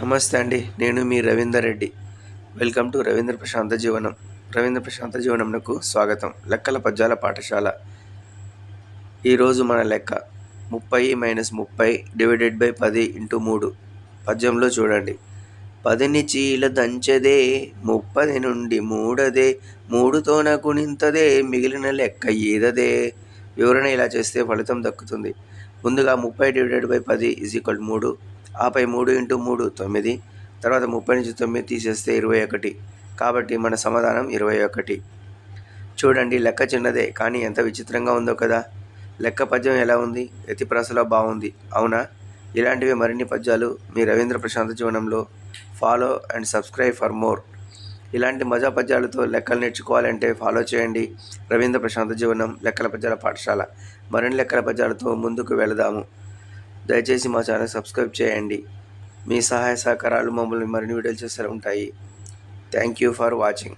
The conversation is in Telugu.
నమస్తే అండి నేను మీ రవీందర్ రెడ్డి. వెల్కమ్ టు రవీంద్ర ప్రశాంత జీవనం. రవీంద్ర ప్రశాంత జీవనంకు స్వాగతం. లెక్కల పద్యాల పాఠశాల. ఈరోజు మన లెక్క ముప్పై మైనస్ ముప్పై డివైడెడ్ బై పది ఇంటూ మూడు. పద్యంలో చూడండి. పదిని చీల దంచదే ముప్పది నుండి మూడదే మూడుతోన గుణింతదే మిగిలిన లెక్క ఏదదే వివరణ ఇలా చేస్తే ఫలితం దక్కుతుంది. ముందుగా ముప్పై డివైడెడ్ బై పది ఈజ్ ఈక్వల్ మూడు. ఆపై మూడు ఇంటూ మూడు తొమ్మిది తర్వాత ముప్పై నుంచి తొమ్మిది తీసేస్తే ఇరవై ఒకటి. కాబట్టి మన సమాధానం ఇరవై ఒకటి. చూడండి లెక్క చిన్నదే కానీ ఎంత విచిత్రంగా ఉందో కదా. లెక్క పద్యం ఎలా ఉంది? ఎతిప్రాసలో బాగుంది. అవునా? ఇలాంటివి మరిన్ని పద్యాలు మీ రవీంద్ర ప్రశాంత జీవనంలో follow and subscribe for more. ఇలాంటి మజా పద్యాలతో లెక్కలు నేర్చుకోవాలంటే ఫాలో చేయండి రవీంద్ర ప్రశాంత జీవనం లెక్కల పద్యాల పాఠశాల. మరిన్ని లెక్కల పద్యాలతో ముందుకు వెళదాము. దయచేసి మా ఛానల్ సబ్స్క్రైబ్ చేయండి. మీ సహాయ సహకారాలు మమ్మల్ని మరిన్ని వీడియోలు చేస్తూ ఉంటాయి. Thank you for watching.